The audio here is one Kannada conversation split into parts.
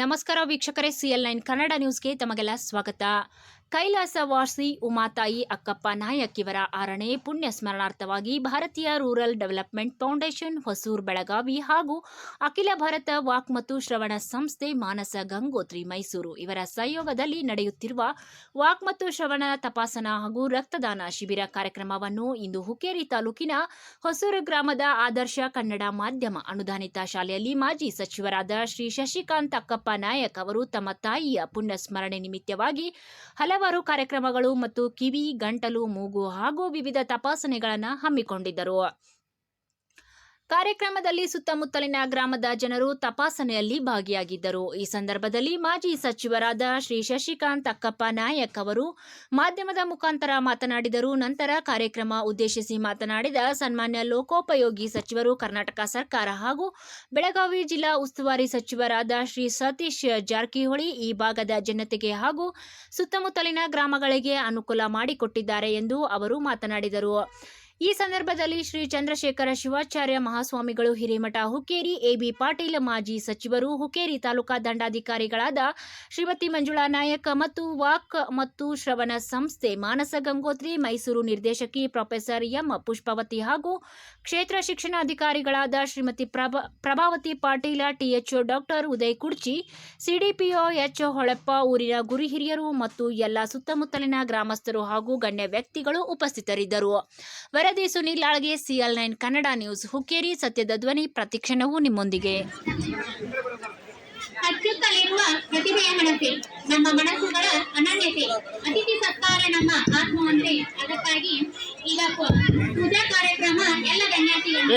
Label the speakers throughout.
Speaker 1: ನಮಸ್ಕಾರ ವೀಕ್ಷಕರೇ ಸಿಎಲ್ ನೈನ್ ಕನ್ನಡ ನ್ಯೂಸ್ಗೆ ತಮಗೆಲ್ಲ ಸ್ವಾಗತ. ಕೈಲಾಸವಾಸಿ ಉಮಾತಾಯಿ, ಅಕ್ಕಪ್ಪ ನಾಯಕ್ ಇವರ ಆರನೇ ಪುಣ್ಯ ಸ್ಮರಣಾರ್ಥವಾಗಿ Bharatiya rural development foundation, Hosur Belagavi ಹಾಗೂ ಅಖಿಲ ಭಾರತ ವಾಕ್ ಮತ್ತು ಶ್ರವಣ ಸಂಸ್ಥೆ ಮಾನಸ ಗಂಗೋತ್ರಿ ಮೈಸೂರು ಇವರ ಸಹಯೋಗದಲ್ಲಿ ನಡೆಯುತ್ತಿರುವ ವಾಕ್ ಮತ್ತು ಶ್ರವಣ ತಪಾಸಣಾ ಹಾಗೂ ರಕ್ತದಾನ ಶಿಬಿರ ಕಾರ್ಯಕ್ರಮವನ್ನು ಇಂದು ಹುಕ್ಕೇರಿ ತಾಲೂಕಿನ ಹೊಸೂರು ಗ್ರಾಮದ ಆದರ್ಶ ಕನ್ನಡ ಮಾಧ್ಯಮ ಅನುದಾನಿತ ಶಾಲೆಯಲ್ಲಿ ಮಾಜಿ ಸಚಿವರಾದ ಶ್ರೀ ಶಶಿಕಾಂತ್ ಅಕ್ಕಪ್ಪ ನಾಯಕ್ ಅವರು ತಮ್ಮ ತಾಯಿಯ ಪುಣ್ಯ ಸ್ಮರಣೆ ನಿಮಿತ್ತವಾಗಿ ಹಲವಾರು ಕಾರ್ಯಕ್ರಮಗಳು ಮತ್ತು ಕಿವಿ ಗಂಟಲು ಮೂಗು ಹಾಗೂ ವಿವಿಧ ತಪಾಸಣೆಗಳನ್ನು ಹಮ್ಮಿಕೊಂಡಿದ್ದರು. ಕಾರ್ಯಕ್ರಮದಲ್ಲಿ ಸುತ್ತಮುತ್ತಲಿನ ಗ್ರಾಮದ ಜನರು ತಪಾಸಣೆಯಲ್ಲಿ ಭಾಗಿಯಾಗಿದ್ದರು. ಈ ಸಂದರ್ಭದಲ್ಲಿ ಮಾಜಿ ಸಚಿವರಾದ ಶ್ರೀ ಶಶಿಕಾಂತ್ ಅಕ್ಕಪ್ಪ ನಾಯಕ್ ಅವರು ಮಾಧ್ಯಮದ ಮುಖಾಂತರ ಮಾತನಾಡಿದರು. ನಂತರ ಕಾರ್ಯಕ್ರಮ ಉದ್ದೇಶಿಸಿ ಮಾತನಾಡಿದ ಸನ್ಮಾನ್ಯ ಲೋಕೋಪಯೋಗಿ ಸಚಿವರು, ಕರ್ನಾಟಕ ಸರ್ಕಾರ ಹಾಗೂ ಬೆಳಗಾವಿ ಜಿಲ್ಲಾ ಉಸ್ತುವಾರಿ ಸಚಿವರಾದ ಶ್ರೀ ಸತೀಶ್ ಜಾರಕಿಹೊಳಿ ಈ ಭಾಗದ ಜನತೆಗೆ ಹಾಗೂ ಸುತ್ತಮುತ್ತಲಿನ ಗ್ರಾಮಗಳಿಗೆ ಅನುಕೂಲ ಮಾಡಿಕೊಟ್ಟಿದ್ದಾರೆ ಎಂದು ಅವರು ಮಾತನಾಡಿದರು. ಈ ಸಂದರ್ಭದಲ್ಲಿ ಶ್ರೀ ಚಂದ್ರಶೇಖರ ಶಿವಾಚಾರ್ಯ ಮಹಾಸ್ವಾಮಿಗಳು ಹಿರೇಮಠ ಹುಕ್ಕೇರಿ, ಎಬಿ ಪಾಟೀಲ್, ಮಾಜಿ ಸಚಿವರು ಹುಕ್ಕೇರಿ ತಾಲೂಕಾ ದಂಡಾಧಿಕಾರಿಗಳಾದ ಶ್ರೀಮತಿ ಮಂಜುಳಾ ನಾಯಕ ಮತ್ತು ವಾಕ್ ಮತ್ತು ಶ್ರವಣ ಸಂಸ್ಥೆ ಮಾನಸ ಗಂಗೋತ್ರಿ, ಮೈಸೂರು ನಿರ್ದೇಶಕಿ ಪ್ರೊಫೆಸರ್ ಎಂ ಪುಷ್ಪವತಿ ಹಾಗೂ ಕ್ಷೇತ್ರ ಶಿಕ್ಷಣಾಧಿಕಾರಿಗಳಾದ Shrimati Prabha Prabhavati Patil, THO doctor Uday Kurchi CDPO H Holeppa, ಊರಿನ ಗುರು ಹಿರಿಯರು ಮತ್ತು ಎಲ್ಲ ಸುತ್ತಮುತ್ತಲಿನ ಗ್ರಾಮಸ್ಥರು ಹಾಗೂ ಗಣ್ಯ ವ್ಯಕ್ತಿಗಳು ಉಪಸ್ಥಿತರಿದ್ದರು. ವರದಿ Sunil Alge CL nine Kannada news Hukkeri ಸತ್ಯದ ಧ್ವನಿ ಪ್ರತಿಕ್ಷಣವೂ ನಿಮ್ಮೊಂದಿಗೆ.
Speaker 2: ಅತ್ಯುತ್ತಲಿರುವ ಪ್ರತಿಭೆಯ ಹಣತೆ ನಮ್ಮ ಮನಸ್ಸುಗಳ ಅನನ್ಯತೆ ಅತಿಥಿ ಸತ್ಕಾರ ನಮ್ಮ ಆತ್ಮವಂತೆ. ಅದಕ್ಕಾಗಿ ಈಗ ಪೂಜಾ ಕಾರ್ಯಕ್ರಮ ಎಲ್ಲ ಗಣ್ಯಾತಿಗಳು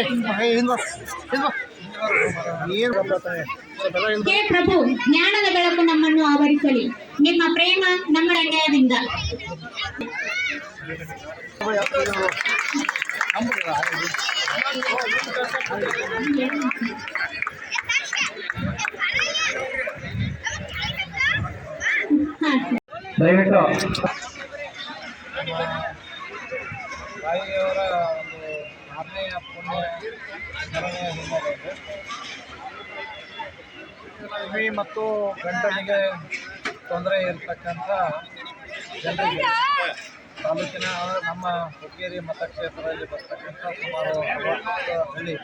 Speaker 2: ಹೇ ಪ್ರಭು ಜ್ಞಾನದ ಬೆಳಕು ನಮ್ಮನ್ನು ಆವರಿಸಲಿ. ನಿಮ್ಮ ಪ್ರೇಮ ನಮ್ಮ ಹೃದಯದಿಂದ
Speaker 3: ದಯವಿಟ್ಟು.
Speaker 4: ತಾಯಿಯವರ ಒಂದು ಆರನೇ ಪುಣ್ಯ ಸ್ಮರಣೆ ಹಿನ್ನೆಲೆಯಲ್ಲಿ ಮತ್ತು ಗಂಟಲಿಗೆ ತೊಂದರೆ ಇರತಕ್ಕಂಥ ಜನರಿಗೆ. ತಾಲೂಕಿನ ನಮ್ಮ ಹುಕ್ಕೇರಿ ಮತಕ್ಷೇತ್ರದಲ್ಲಿ ಬರ್ತಕ್ಕಂಥ ಸುಮಾರು ಅರವತ್ತು ಹಳ್ಳಿ,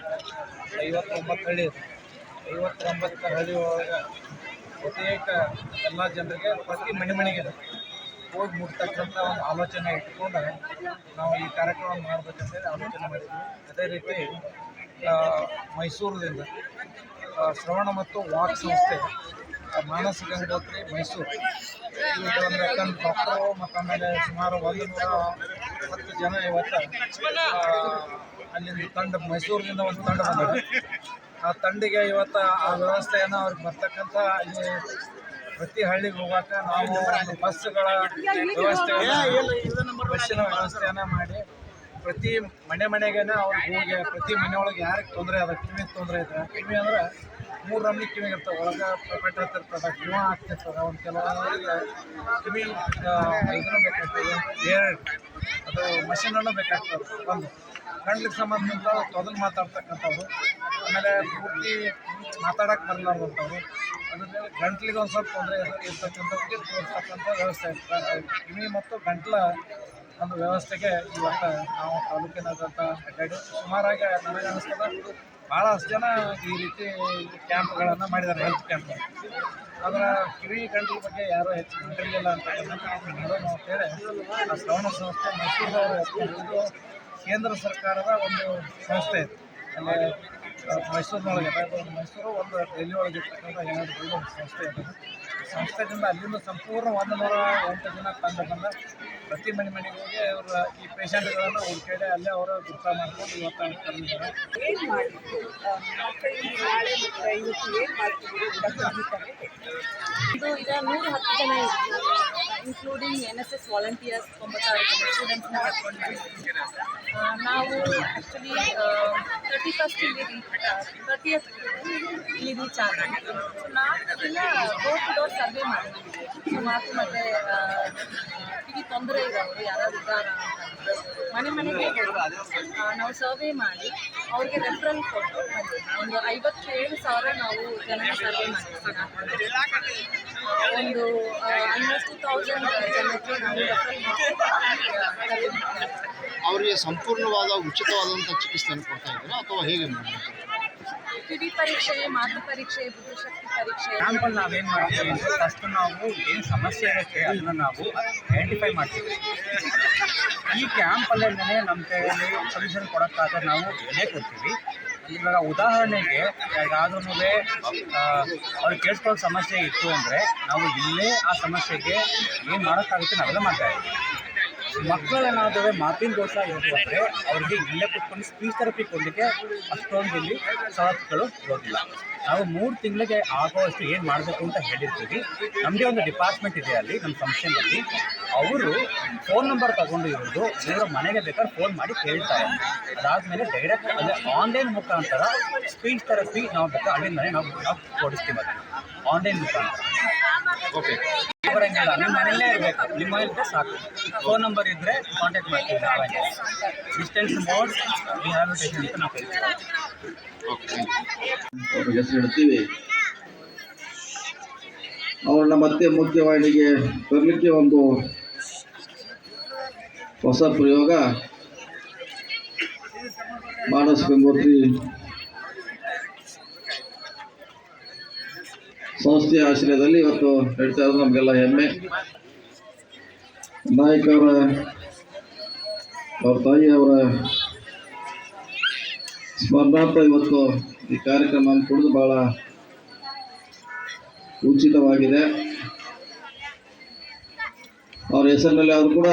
Speaker 4: ಐವತ್ತೊಂಬತ್ತು ಹಳ್ಳಿ ಐವತ್ತೊಂಬತ್ತು ಹಳ್ಳಿ ಒಳಗೆ ಪ್ರತ್ಯೇಕ ಎಲ್ಲ ಜನರಿಗೆ ಪ್ರತಿ ಮನೆ ಮನೆಗೆ ಹೋಗಿ ಮುಟ್ತಕ್ಕಂಥ ಒಂದು ಆಲೋಚನೆ ಇಟ್ಕೊಂಡು ನಾವು ಈ ಕಾರ್ಯಕ್ರಮ ಮಾಡಬೇಕಂತೇಳಿ ಆಲೋಚನೆ ಮಾಡಿದ್ವಿ. ಅದೇ ರೀತಿ ಮೈಸೂರಿನಿಂದ ಶ್ರವಣ ಮತ್ತು ವಾಕ್ ಸಂಸ್ಥೆ ಮಾನಸ ಗಂಗೋತ್ರಿ ಮೈಸೂರು. ಇವತ್ತು ಒಂದು ಡಾಕ್ಟರು ಮತ್ತು ಆಮೇಲೆ ಸುಮಾರು ಒಂದು ನೂರ ಹತ್ತು ಜನ ಇವತ್ತು ಅಲ್ಲಿಂದ ತಂಡ, ಮೈಸೂರಿನಿಂದ ಒಂದು ತಂಡ ಬಂದಿದೆ. ಆ ತಂಡಿಗೆ ಇವತ್ತು ಆ ವ್ಯವಸ್ಥೆಯನ್ನು ಅವ್ರಿಗೆ ಬರ್ತಕ್ಕಂಥ ಅಲ್ಲಿ ಪ್ರತಿ ಹಳ್ಳಿಗೆ ಹೋಗಾಕ ನಾವು ಒಂದು ಬಸ್ಗಳ ವ್ಯವಸ್ಥೆ ಬಸ್ಸಿನ ವ್ಯವಸ್ಥೆಯನ್ನು ಮಾಡಿ ಪ್ರತಿ ಮನೆ ಮನೆಗೇನೆ ಅವ್ರಿಗೆ ಹೋಗಿ, ಪ್ರತಿ ಮನೆಯೊಳಗೆ ಯಾರಿಗೆ ತೊಂದರೆ ಅದ, ಕಿವಿ ತೊಂದರೆ ಇದೆ ಕಿವಿ ಅಂದ್ರೆ ಮೂರು ನಮ್ನಿ ಕಿವಿ ಇರ್ತವೆ ಒಳಗೆ ಪೆಟ್ ಹತ್ತಿರ್ತದೆ ಕಿವ ಆಗ್ತಿರ್ತದೆ ಒಂದು ಕೆಲವೊಂದು ಕಿವಿ ಇದನ್ನು ಬೇಕಾಗ್ತದೆ. ಏರ್ ಅದು ಮಷೀನನ್ನು ಬೇಕಾಗ್ತದೆ. ಒಂದು. ಗಂಟ್ಲಿಗೆ ಸಂಬಂಧಪಟ್ಟ ತೊದಲು ಮಾತಾಡ್ತಕ್ಕಂಥವು ಆಮೇಲೆ ಪೂರ್ತಿ ಮಾತಾಡಕ್ಕೆ ಬರಲಾರ್ದಂಥವು ಅದ್ರ ಗಂಟ್ಲಿಗೆ ಒಂದು ಸ್ವಲ್ಪ ತೊಂದರೆ ಇರ್ತಕ್ಕಂಥವ್ರಿಗೆ ತೋರಿಸ್ತಕ್ಕಂಥ ವ್ಯವಸ್ಥೆ ಇರ್ತದೆ. ಕಿವಿ ಮತ್ತು ಗಂಟ್ಲ ಒಂದು ವ್ಯವಸ್ಥೆಗೆ ಇವತ್ತು ನಾವು ತಾಲೂಕಿನಾದಂಥ ಗೈಡ್ ಸುಮಾರಾಗಿ ನನಗೆ ಅನಿಸ್ತದ ಭಾಳಷ್ಟು ಜನ ಈ ರೀತಿ ಕ್ಯಾಂಪ್ಗಳನ್ನು ಮಾಡಿದ್ದಾರೆ ಹೆಲ್ತ್ ಕ್ಯಾಂಪ್ ಅದರ ಕಿವಿ ಗಂಟಲ ಬಗ್ಗೆ ಯಾರೂ ಹೆಚ್ಚು ಕಂಡಿರಲಿಲ್ಲ ಅಂತ ಹೇಳಿ ಆ ಶ್ರವಣ ಸಂಸ್ಥೆ ಮೈಸೂರು ಕೇಂದ್ರ ಸರ್ಕಾರದ ಒಂದು ಸಂಸ್ಥೆ ಇದೆ. ಅಲ್ಲಿ ಮೈಸೂರಿನೊಳಗೆ ಮೈಸೂರು ಒಂದು ಡೆಲ್ಲಿ ಒಳಗೆ ಇರ್ತಕ್ಕಂಥ ಏನಾದರೂ ಸಂಸ್ಥೆ ಇದೆ. ಸಂಸ್ಥೆದಿಂದ ಅಲ್ಲಿಂದ ಸಂಪೂರ್ಣ ಒಂದು ನೂರ ಎಂಟು ಜನ ತಂಡ ಬಂದ ಪ್ರತಿ ಮನೆ ಮನೆಗೆ ಹೋಗಿ ಅವರ ಈ ಪೇಷಂಟ್ಗಳನ್ನು ಕಡೆ ಅಲ್ಲೇ ಅವರ ಗುಪ್ತ ಮಾಡ್ಕೊಂಡು ಇವತ್ತು ತಂದಿದ್ದಾರೆ
Speaker 5: ಏನು ಮಾಡಿದ್ರು ಮಕ್ಕಳಿಗೆ ನಾಳೆ ಮತ್ತು ಇವತ್ತು ಏನು ಮಾಡ್ತೀವಿ ಇದು ಈಗ ನೂರ ಹತ್ತು ಜನ including N S S volunteers ಒಂಬತ್ತಾರು ಜನ ಸ್ಟೂಡೆಂಟ್ಸ್ನ ಕರ್ಕೊಂಡು ನಾವು ಆ್ಯಕ್ಚುಲಿ ತರ್ಟಿ ಫಸ್ಟ್ ಇಲ್ಲಿ ತರ್ಟಿಯತ್ ಇಲ್ಲಿ ರೀಚ್ ಆದ್ವಿ ಸೊ ನಾಲ್ಕು ದಿನ ಡೋರ್ ಟು ಡೋರ್ ಸರ್ವೆ ಮಾಡಿದ್ವಿ. ಸೊ ಮಾತು ಮತ್ತು ಕಿವಿ ತೊಂದರೆ ಇರೋರು ಯಾರಾದ್ರು ಇದ್ದಾರಾ ಮನೆ ಮನೆಗೆ ನಾವು ಸರ್ವೆ ಮಾಡಿ, ಅವ್ರಿಗೆ ರೆಫರಲ್ ಕೊಟ್ಟು. ಒಂದು ಐವತ್ತೇಳು ಸಾವಿರ ನಾವು ಜನ ಸರ್ವೆ ಮಾಡ್ತೀವಿ ಒಂದು ಆಲ್ಮೋಸ್ಟ್ ಟು ತೌಸಂಡ್ ಜನಕ್ಕೆ ನಾವು
Speaker 3: ಅವರಿಗೆ ಸಂಪೂರ್ಣವಾದ ಉಚಿತವಾದಂಥ ಚಿಕಿತ್ಸೆಯನ್ನು ಕೊಡ್ತಾ ಇದ್ದೀರಾ ಅಥವಾ ಹೇಗೆ ಮಾಡ್ತಾರೆ
Speaker 5: ಕಿವಿ ಪರೀಕ್ಷೆ, ಮಾತು ಪರೀಕ್ಷೆ ಬುದ್ಧಿಶಕ್ತಿ ಪರೀಕ್ಷೆ.
Speaker 6: ಕ್ಯಾಂಪಲ್ಲಿ ನಾವೇನು ಮಾಡ್ತೀವಿ ಅಂದರೆ ಫಸ್ಟ್ ನಾವು ಏನು ಸಮಸ್ಯೆ ಇರುತ್ತೆ ಅದನ್ನು ನಾವು ಐಡೆಂಟಿಫೈ ಮಾಡ್ತೀವಿ. ಈ ಕ್ಯಾಂಪಲ್ಲೇ ನಮ್ಮ ಕೈಯಲ್ಲಿ ಸೊಲ್ಯೂಷನ್ ಕೊಡೋಕ್ಕಾದ್ರೆ ನಾವು ಎಲೆ ಕೊಡ್ತೀವಿ. ಇವಾಗ ಉದಾಹರಣೆಗೆ ಯಾವುದಾದ್ರೂ ಅವ್ರಿಗೆ ಕೇಳಿಸ್ಕೊಳ್ಳೋ ಸಮಸ್ಯೆ ಇತ್ತು ಅಂದರೆ ನಾವು ಇಲ್ಲೇ ಆ ಸಮಸ್ಯೆಗೆ ಏನು ಮಾಡೋಕ್ಕಾಗುತ್ತೆ ನಾವೆಲ್ಲ ಮಾಡ್ತಾ ಇದ್ದೀವಿ. ಮಕ್ಕಳೇನಾದರೂ ಮಾತಿನ ದೋಷ ಇರ್ಬೋದು ಅವ್ರಿಗೆ ಇಲ್ಲೇ ಕುತ್ಕೊಂಡು ಸ್ಪೀಚ್ ಥೆರಪಿ ಕೊಡಲಿಕ್ಕೆ ಅಷ್ಟೊಂದು ಇಲ್ಲಿ ಸವಲತ್ತುಗಳು ಇರೋದಿಲ್ಲ ನಾವು ಮೂರು ತಿಂಗಳಿಗೆ ಆಗೋವಷ್ಟು ಏನು ಮಾಡಬೇಕು ಅಂತ ಹೇಳಿರ್ತೀವಿ. ನಮಗೆ ಒಂದು ಡಿಪಾರ್ಟ್ಮೆಂಟ್ ಇದೆ ಅಲ್ಲಿ ನಮ್ಮ ಫಂಕ್ಷನಲ್ಲಿ ಅವರು ಫೋನ್ ನಂಬರ್ ತಗೊಂಡು ಇರೋದು ಇವರ ಮನೆಗೆ ಬೇಕಾದ್ರೆ ಫೋನ್ ಮಾಡಿ ಕೇಳ್ತಾರೆ ಅದಾದಮೇಲೆ ಡೈರೆಕ್ಟ್ ಅಂದರೆ ಆನ್ಲೈನ್ ಮುಖಾಂತರ ಸ್ಪೀಚ್ ಥೆರಪಿ ನಾವು ಬೇಕಾದ್ರೆ ಅಲ್ಲಿಂದಲೇ ನಾವು ನಾವು ಕೊಡಿಸ್ತೀವಿ ಅದನ್ನು. ಆನ್ಲೈನ್ ಮುಖಾಂತರ.
Speaker 3: ಓಕೆ
Speaker 6: ಬರಂಗಿಲ್ಲ. ನಿಮ್ಮ ಮನೆಯಲ್ಲೇ ಇರಬೇಕು. ನಿಮ್ಮ ಇದ್ದರೆ ಸಾಕು. ಫೋನ್ ನಂಬರ್ ಇದ್ದರೆ ಕಾಂಟ್ಯಾಕ್ಟ್ ಮಾಡ್ತೀವಿ ನಾವೇ. ಡಿಸ್ಟೆನ್ಸ್ ಮೋಡ್ ರಿಹ್ಯಾಬಿಲಿಟೇಷನ್ ಅಂತ ನಾವು
Speaker 7: ಹೇಳ್ತೀವಿ. ಅವ್ರನ್ನ ಮತ್ತೆ ಮುಖ್ಯವಾಹಿನಿಗೆ ತರಲಿಕ್ಕೆ ಒಂದು ಹೊಸ ಪ್ರಯೋಗ. ಮಾನಸ್ ಗಂಗೋತ್ರಿ ಸಂಸ್ಥೆಯ ಆಶ್ರಯದಲ್ಲಿ ಇವತ್ತು ನಡೀತಾ ಇರೋದು ನಮಗೆಲ್ಲ ಹೆಮ್ಮೆ. ನಾಯಕ ಅವರ ತಾಯಿಯವರ ಸ್ಮರಣಾರ್ಥ ಇವತ್ತು ಈ ಕಾರ್ಯಕ್ರಮ ಕುಡಿದು ಬಹಳ ಉಚಿತವಾಗಿದೆ. ಅವ್ರ ಹೆಸರಿನಲ್ಲಿ ಆದರೂ ಕೂಡ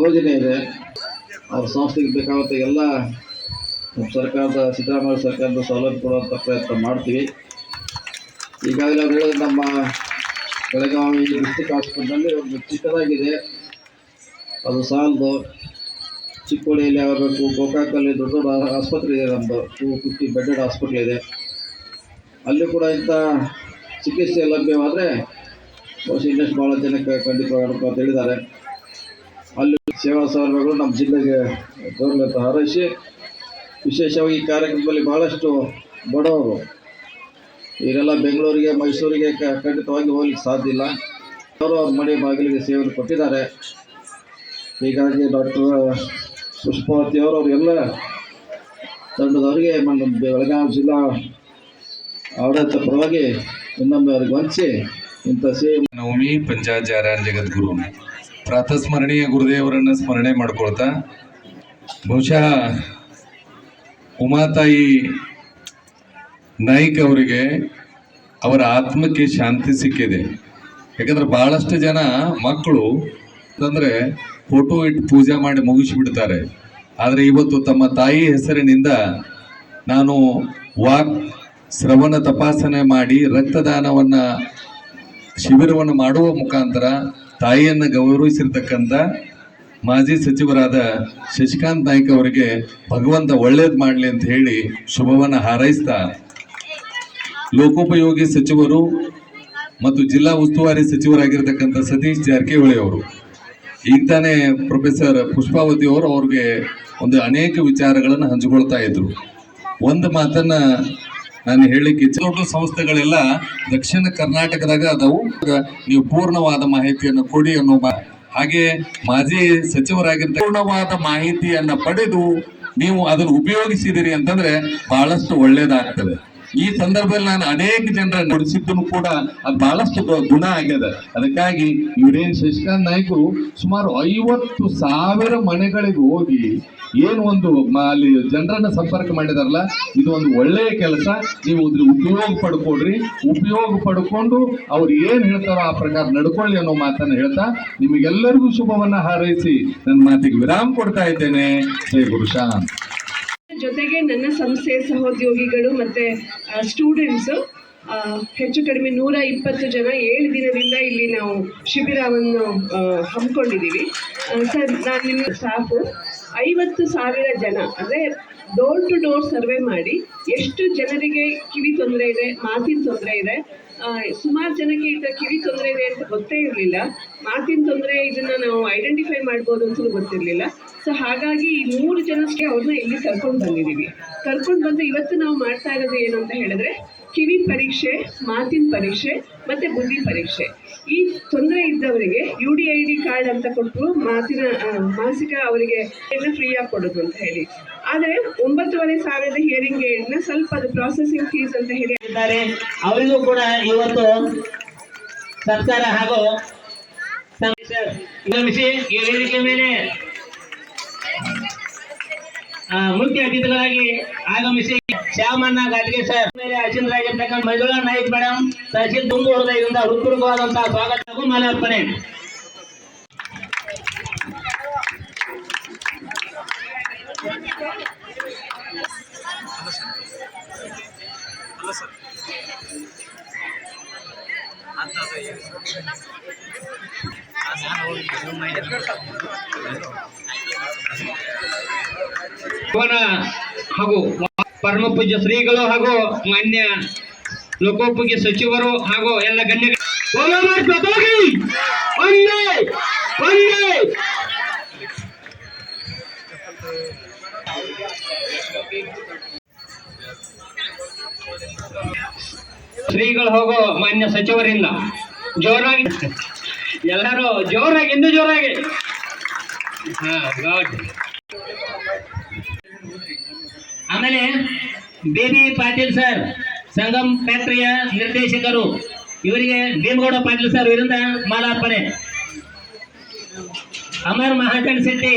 Speaker 7: ಯೋಜನೆ ಇದೆ. ಅವ್ರ ಸಂಸ್ಥೆಗೆ ಬೇಕಾದಂಥ ಎಲ್ಲ ಸರ್ಕಾರದ, ಸಿದ್ದರಾಮಯ್ಯ ಸರ್ಕಾರದ ಸೌಲಭ್ಯ ಕೊಡುವಂಥ ಪ್ರಯತ್ನ ಮಾಡ್ತೀವಿ. ಈಗಾಗಲೇ ಅವರು ನಮ್ಮ ಬೆಳಗಾವಿ ಡಿಸ್ಟಿಕ್ ಆಸ್ಪತ್ರೆಯಲ್ಲಿ ಒಂದು ಚಿಕ್ಕದಾಗಿದೆ. ಅದು ಸಾಲದು. ಚಿಕ್ಕೋಡಿಯಲ್ಲಿ ಆಗಬೇಕು ಗೋಕಾಕಲ್ಲಿ ದೊಡ್ಡ ದೊಡ್ಡ ಆಸ್ಪತ್ರೆ ಇದೆ ನಮ್ಮದು ಟೂ ಫಿಫ್ಟಿ ಬೆಡ್ಡೆಡ್ ಹಾಸ್ಪಿಟ್ಲ್ ಇದೆ. ಅಲ್ಲಿ ಕೂಡ ಇಂಥ ಚಿಕಿತ್ಸೆ ಲಭ್ಯವಾದರೆ ಇನ್ನಷ್ಟು ಭಾಳ ಜನಕ್ಕೆ ಖಂಡಿತವಾಗಬೇಕು ಅಂತ ಹೇಳಿದ್ದಾರೆ. ಅಲ್ಲಿ ಸೇವಾ ಸೌಲಭ್ಯಗಳು ನಮ್ಮ ಜಿಲ್ಲೆಗೆ ಅಂತ ಹಾರೈಸಿ, ವಿಶೇಷವಾಗಿ ಈ ಕಾರ್ಯಕ್ರಮದಲ್ಲಿ ಭಾಳಷ್ಟು ಬಡವರು ಇವರೆಲ್ಲ ಬೆಂಗಳೂರಿಗೆ, ಮೈಸೂರಿಗೆ ಖಂಡಿತವಾಗಿ ಹೋಗ್ಲಿಕ್ಕೆ ಸಾಧ್ಯ ಇಲ್ಲ. ಅವರು ಅವ್ರ ಮನೆ ಬಾಗಿಲಿಗೆ ಸೇವೆಯನ್ನು ಕೊಟ್ಟಿದ್ದಾರೆ. ಹೀಗಾಗಿ ಡಾಕ್ಟರ್ ಪುಷ್ಪಾವತಿ ಅವರು ಅವರೆಲ್ಲ ತಂಡದವರಿಗೆ ನಮ್ಮ ಬೆಳಗಾವಿ ಜಿಲ್ಲಾ ಆಡಳಿತ ಪರವಾಗಿ ಇನ್ನೊಮ್ಮೆ ಅವ್ರಿಗೆ ವಂಚಿ ಇಂಥ ಸೇವೆ
Speaker 8: ನವಮಿ ಪಂಚಾಚಾರ್ಯ ಜಗದ್ಗುರು. ಪ್ರಾತಸ್ಮರಣೀಯ ಗುರುದೇವರನ್ನು ಸ್ಮರಣೆ ಮಾಡ್ಕೊಳ್ತಾ, ಬಹುಶಃ ಉಮಾತಾಯಿ ನಾಯ್ಕ್ ಅವರಿಗೆ ಅವರ ಆತ್ಮಕ್ಕೆ ಶಾಂತಿ ಸಿಕ್ಕಿದೆ. ಯಾಕಂದ್ರೆ ಬಹಳಷ್ಟು ಜನ ಮಕ್ಕಳು ಅಂದ್ರೆ ಫೋಟೋ ಇಟ್ಟು ಪೂಜೆ ಮಾಡಿ ಮುಗಿಸಿಬಿಡ್ತಾರೆ. ಆದರೆ ಇವತ್ತು ತಮ್ಮ ತಾಯಿ ಹೆಸರಿನಿಂದ ನಾನು ವಾಕ್ ಶ್ರವಣ ತಪಾಸಣೆ ಮಾಡಿ ರಕ್ತದಾನವನ್ನ ಶಿಬಿರವನ್ನು ಮಾಡುವ ಮುಖಾಂತರ ತಾಯಿಯನ್ನು ಗೌರವಿಸಿರ್ತಕ್ಕಂಥ ಮಾಜಿ ಸಚಿವರಾದ ಶಶಿಕಾಂತ್ ನಾಯ್ಕ ಅವರಿಗೆ ಭಗವಂತ ಒಳ್ಳೇದು ಮಾಡಲಿ ಅಂತ ಹೇಳಿ ಶುಭವನ್ನು ಹಾರೈಸ್ತಾ ಲೋಕೋಪಯೋಗಿ ಸಚಿವರು ಮತ್ತು ಜಿಲ್ಲಾ ಉಸ್ತುವಾರಿ ಸಚಿವರಾಗಿರ್ತಕ್ಕಂಥ ಸತೀಶ್ ಜಾರಕಿಹೊಳಿ ಅವರು ಈಗ ತಾನೇ ಪ್ರೊಫೆಸರ್ ಪುಷ್ಪಾವತಿ ಅವರು ಅವ್ರಿಗೆ ಒಂದು ಅನೇಕ ವಿಚಾರಗಳನ್ನು ಹಂಚಿಕೊಳ್ತಾ ಇದ್ರು. ಒಂದು ಮಾತನ್ನ ನಾನು ಹೇಳಲಿಕ್ಕೆ ದೊಡ್ಡ ಸಂಸ್ಥೆಗಳೆಲ್ಲ ದಕ್ಷಿಣ ಕರ್ನಾಟಕದಾಗ ಅದಾವು. ನೀವು ಪೂರ್ಣವಾದ ಮಾಹಿತಿಯನ್ನು ಕೊಡಿ ಅನ್ನೋ ಹಾಗೆ ಮಾಜಿ ಸಚಿವರಾಗಿರ್ತ ಪೂರ್ಣವಾದ ಮಾಹಿತಿಯನ್ನು ಪಡೆದು ನೀವು ಅದನ್ನು ಉಪಯೋಗಿಸಿದಿರಿ ಅಂತಂದ್ರೆ ಬಹಳಷ್ಟು ಒಳ್ಳೇದಾಗ್ತದೆ. ಈ ಸಂದರ್ಭದಲ್ಲಿ ನಾನು ಅನೇಕ ಜನರ ನುಡಿಸಿದ್ದನು ಕೂಡ ಅದು ಬಹಳಷ್ಟು ಗುಣ ಆಗ್ಯದ. ಅದಕ್ಕಾಗಿ ಇವರೇನ್ ಶಶಿಕಾಂತ್ ನಾಯ್ಕರು ಸುಮಾರು ಐವತ್ತು ಸಾವಿರ ಮನೆಗಳಿಗೆ ಹೋಗಿ ಏನು ಒಂದು ಅಲ್ಲಿ ಜನರನ್ನ ಸಂಪರ್ಕ ಮಾಡಿದಾರಲ್ಲ, ಇದು ಒಂದು ಒಳ್ಳೆಯ ಕೆಲಸ. ನೀವು ಇದ್ರ ಉಪಯೋಗ ಪಡ್ಕೊಡ್ರಿ ಉಪಯೋಗ ಪಡ್ಕೊಂಡು ಅವ್ರು ಏನು ಹೇಳ್ತಾರೋ ಆ ಪ್ರಕಾರ ನಡ್ಕೊಳ್ಳಿ ಅನ್ನೋ ಮಾತನ್ನ ಹೇಳ್ತಾ ನಿಮಗೆಲ್ಲರಿಗೂ ಶುಭವನ್ನ ಹಾರೈಸಿ ನನ್ನ ಮಾತಿಗೆ ವಿರಾಮ ಕೊಡ್ತಾ ಇದ್ದೇನೆ. ಜೈ ಗುರುಶಾಂತ್.
Speaker 9: ಜೊತೆಗೆ ನನ್ನ ಸಂಸ್ಥೆಯ ಸಹೋದ್ಯೋಗಿಗಳು ಮತ್ತು ಸ್ಟೂಡೆಂಟ್ಸು ಹೆಚ್ಚು ಕಡಿಮೆ ನೂರ ಇಪ್ಪತ್ತು ಜನ ಏಳು ದಿನದಿಂದ ಇಲ್ಲಿ ನಾವು ಶಿಬಿರವನ್ನು ಹಮ್ಮಿಕೊಂಡಿದ್ದೀವಿ. ಸರ್, ನಾನು ನಿಮ್ಮ ಸಾಕು. ಐವತ್ತು ಸಾವಿರ ಜನ, ಅಂದರೆ ಡೋರ್ ಟು ಡೋರ್ ಸರ್ವೆ ಮಾಡಿ ಎಷ್ಟು ಜನರಿಗೆ ಕಿವಿ ತೊಂದರೆ ಇದೆ, ಮಾತಿನ ತೊಂದರೆ ಇದೆ ಸುಮಾರು ಜನಕ್ಕೆ ಈಗ ಕಿವಿ ತೊಂದರೆ ಇದೆ ಅಂತ ಗೊತ್ತೇ ಇರಲಿಲ್ಲ. ಮಾತಿನ ತೊಂದರೆ ಇದನ್ನು ನಾವು ಐಡೆಂಟಿಫೈ ಮಾಡ್ಬೋದು ಅಂತಲೂ ಗೊತ್ತಿರಲಿಲ್ಲ. ಸೊ ಹಾಗಾಗಿ ಈ ಮೂರು ಜನಕ್ಕೆ ಅವ್ರನ್ನ ಇಲ್ಲಿ ಕರ್ಕೊಂಡು ಬಂದಿದ್ದೀವಿ. ಕರ್ಕೊಂಡು ಬಂದು ಇವತ್ತು ನಾವು ಮಾಡ್ತಾ ಇರೋದು ಏನು ಅಂತ ಹೇಳಿದ್ರೆ, ಕಿವಿ ಪರೀಕ್ಷೆ, ಮಾತಿನ ಪರೀಕ್ಷೆ ಮತ್ತೆ ಬುದ್ಧಿ ಪರೀಕ್ಷೆ. ಈ ತೊಂದರೆ ಇದ್ದವರಿಗೆ U D I D card ಅಂತ ಕೊಟ್ಟು ಮಾತಿನ ಮಾಸಿಕ ಅವರಿಗೆ ಫ್ರೀ ಆಗಿ ಕೊಡೋದು ಅಂತ ಹೇಳಿ. ಆದರೆ ಒಂಬತ್ತುವರೆ ಸಾವಿರದ ಹಿಯರಿಂಗ್ ಏಡ್ನ ಸ್ವಲ್ಪ ಅದು ಪ್ರಾಸೆಸಿಂಗ್ ಫೀಸ್ ಅಂತ ಹೇಳಿ
Speaker 10: ಅವರಿಗೂ ಕೂಡ ಇವತ್ತು ಸರ್ಕಾರ ಹಾಗೂ ಈ ವೇದಿಕೆ ಮೇಲೆ ಮುಖ್ಯ ಅತಿಥಿಗಳಾಗಿ ಆಗಮಿಸಿ ಶ್ಯಾಮಣ್ಣ ಗಾಡ್ಗೆ ಸರ್. ಮೇಲೆ ಅಚಿಂತರಾಗಿರ್ತಕ್ಕಂಥ ಮಂಜುಳಾ ನಾಯಕ್ ಮೇಡಮ್ ತಹಶೀಲ್ ತುಂಬು ಇದರಿಂದ ಹೃತ್ಪೂರ್ವಕವಾದಂತಹ ಸ್ವಾಗತ ಹಾಗೂ ಮಾಲಾರ್ಪಣೆ. ಭವನ ಹಾಗೂ ಪರಮ ಪೂಜ್ಯ ಶ್ರೀಗಳು ಹಾಗೂ ಮಾನ್ಯ ಲೋಕೋಪಯೋಗಿ ಸಚಿವರು ಹಾಗೂ ಎಲ್ಲ ಗಣ್ಯಗಳು ಶ್ರೀಗಳು ಹೋಗೋ ಮಾನ್ಯ ಸಚಿವರಿಂದ ಜೋರಾಗಿ ಎಲ್ಲರೂ ಜೋರಾಗಿ ಇಂದು ಜೋರಾಗಿ. ಹಾ ಗಾಡ್ ಆಮೇಲೆ ಬೇಬಿ ಪಾಟೀಲ್ ಸರ್, ಸಂಗಮ್ ಫ್ಯಾಕ್ಟ್ರಿಯ ನಿರ್ದೇಶಕರು. ಇವರಿಗೆ ಭೀಮಗೌಡ ಪಾಟೀಲ್ ಸರ್ ಇವರಿಂದ ಮಾಲಾರ್ಪಣೆ. Amar Mahajan Shetty.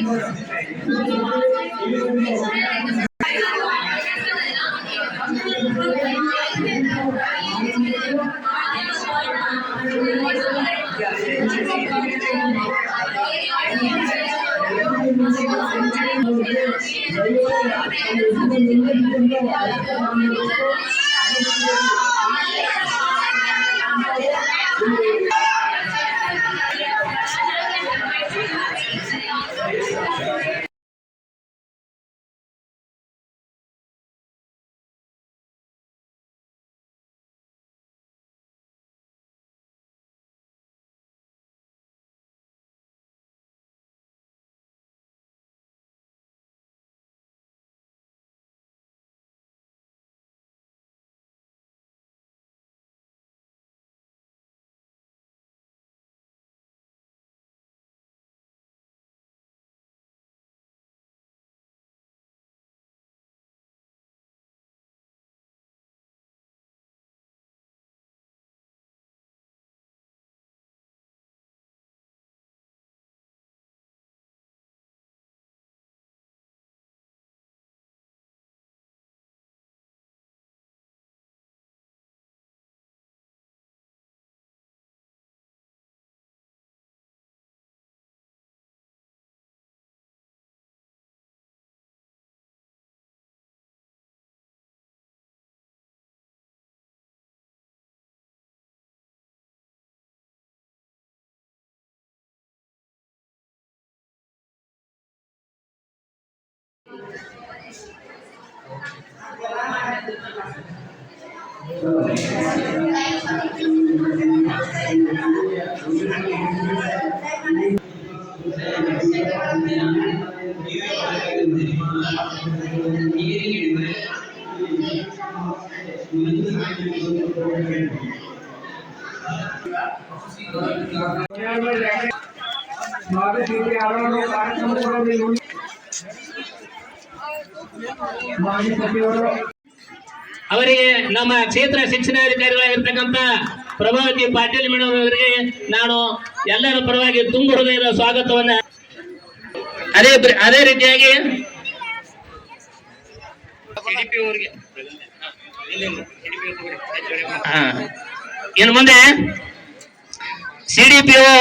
Speaker 10: No me. Thank you. ಅವರಿಗೆ ನಮ್ಮ ಕ್ಷೇತ್ರ ಶಿಕ್ಷಣಾಧಿಕಾರಿಗಳಾಗಿರ್ತಕ್ಕಂಥ ಪ್ರಭಾವತಿ ಪಾಟೀಲ್ ಮೇಡಮ್ ಅವರಿಗೆ ನಾನು ಎಲ್ಲರ ಪರವಾಗಿ ತುಂಬ ಹೃದಯದ ಸ್ವಾಗತವನ್ನ ಅದೇ ಅದೇ ರೀತಿಯಾಗಿ ಇನ್ನು ಮುಂದೆ ಸಿಡಿಪಿಒ